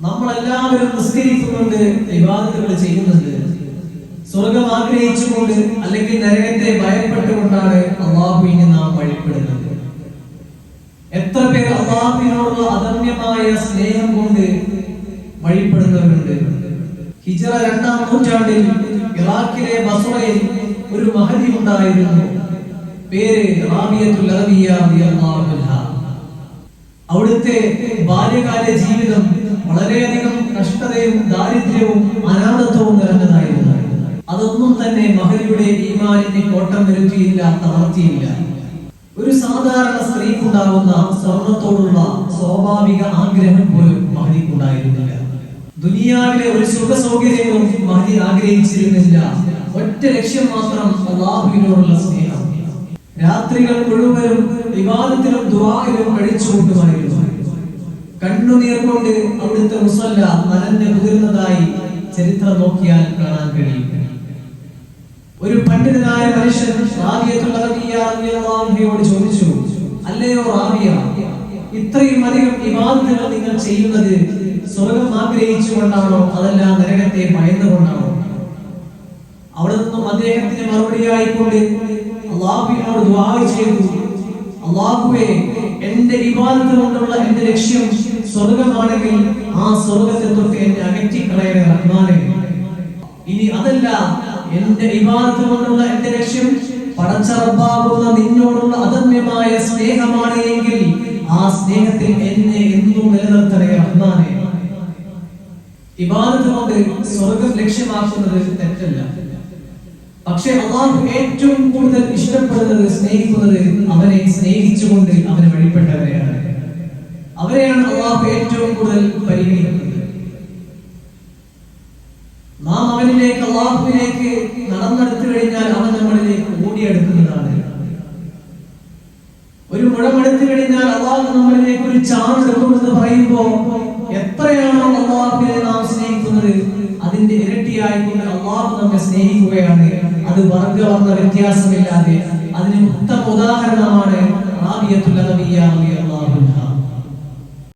നമ്മളെല്ലാവരും നിസ്കരിക്കുന്നുണ്ട് വിവാദത്തുകൾ ചെയ്യുന്നുണ്ട്. സ്വർഗം ആഗ്രഹിച്ചുകൊണ്ട് അല്ലെങ്കിൽ നരകത്തെ ഭയപ്പെട്ടുകൊണ്ടാണ് അള്ളാഹുവിനെ നാം വഴിപ്പെടുന്നത്. എത്ര പേർ അള്ളാഹുവിനോടുള്ള അദമ്യമായ സ്നേഹം കൊണ്ട് വഴിപ്പെടുന്നവരുണ്ട്. ഹിജറ രണ്ടാം നൂറ്റാണ്ടിൽ ഇറാഖിലെ ബസുറയിൽ ഒരു മഹതി ഉണ്ടായിരുന്നു. പേര് റാബിയത്തുൽ അറബിയ. അവിടുത്തെ ബാല്യകാല ജീവിതം വളരെയധികം കഷ്ടതയും ദാരിദ്ര്യവും അനാഥത്വവും നിറഞ്ഞതായിരുന്നു. അതൊന്നും തന്നെ മഹരിയുടെ ഈമാനിനെ കോട്ടം വരുത്തിയില്ല തളർത്തിയില്ല. ഒരു സാധാരണ സ്ത്രീക്കുണ്ടാകുന്ന സ്വർണത്തോടുള്ള സ്വാഭാവിക ആഗ്രഹം പോലും മഹരിക്കുണ്ടായിരുന്നില്ല ദുനിയാവിലെ ഒരു സുഖ സൗകര്യവും മഹരി ആഗ്രഹിച്ചിരുന്നില്ല. ഒറ്റ ലക്ഷ്യം മാത്രം അള്ളാഹുവിനോടുള്ള സ്നേഹം. രാത്രികൾ മുഴുവനും വിവാദത്തിലും ദുആയിലും കഴിച്ചു കൂട്ടുമായിരുന്നു കണ്ണുനീർ കൊണ്ട് അവിടുത്തെ മുസല്ല നനഞ്ഞു കുതിർന്നതായി ചരിത്രം നോക്കിയാൽ കാണാൻ കഴിയും. ഒരു പണ്ഡിതനായ മനുഷ്യൻ ചോദിച്ചു അല്ലയോ റാബിയ ഇത്രയും അധികം ഇബാദത്തുകൾ നിങ്ങൾ ചെയ്യുന്നത് സ്വർഗം ആഗ്രഹിച്ചുകൊണ്ടാണോ അതല്ല നരകത്തെ ഭയന്നുകൊണ്ടാണോ? അവിടെ നിന്നും അദ്ദേഹത്തിന് മറുപടിയായിക്കൊണ്ട് ചെയ്തു അള്ളാഹുവേ എന്റെ ഇബാദത്ത് കൊണ്ടുള്ള എന്റെ ലക്ഷ്യം സ്വർഗമാണെങ്കിൽ ആ സ്വർഗത്തെ തൊട്ട് എന്നെ അകറ്റിക്കളയണേ ഇനി അതല്ല എന്റെ ഇബാദത്ത് കൊണ്ടുള്ള എന്റെ ലക്ഷ്യം പടച്ചറപ്പാകുന്ന നിന്നോടുള്ള അദമ്യമായ സ്നേഹമാണ് എങ്കിൽ ആ സ്നേഹത്തിൽ എന്നെ എന്നും നിലനിർത്തണേ റഹ്മാനെ. ഇബാദത്ത് കൊണ്ട് സ്വർഗം ലക്ഷ്യമാക്കുന്നത് തെറ്റല്ല. പക്ഷെ അള്ളാഹു ഏറ്റവും കൂടുതൽ ഇഷ്ടപ്പെടുന്നത് സ്നേഹിക്കുന്നത് അവനെ സ്നേഹിച്ചുകൊണ്ട് അവനെ വഴിപ്പെട്ടവരെയാണ്. അവരെയാണ് അള്ളാഹു ഏറ്റവും കൂടുതൽ പരിഗണിക്കുന്നത്. നാം അവനിലേക്ക് അള്ളാഹുവിലേക്ക് നടന്നെടുത്തു കഴിഞ്ഞാൽ അവൻ നമ്മളിലേക്ക് ഓടിയെടുക്കുന്നതാണ്. ഒരു മുഴമെടുത്തു കഴിഞ്ഞാൽ അള്ളാഹു നമ്മളിലേക്ക് ഒരു ചാണെടുക്കുമെന്ന് പറയുമ്പോൾ എത്രയാണോ അള്ളാഹുവിനെ നാം സ്നേഹിക്കുന്നത് അതിന്റെ ഇരട്ടിയായിക്കൊണ്ട് അള്ളാഹു നമ്മെ സ്നേഹിക്കുകയാണ്. അത് വർഗവർണ വ്യത്യാസമില്ലാതെ അതിന് ഉത്തമ ഉദാഹരണമാണ് റളിയല്ലാഹു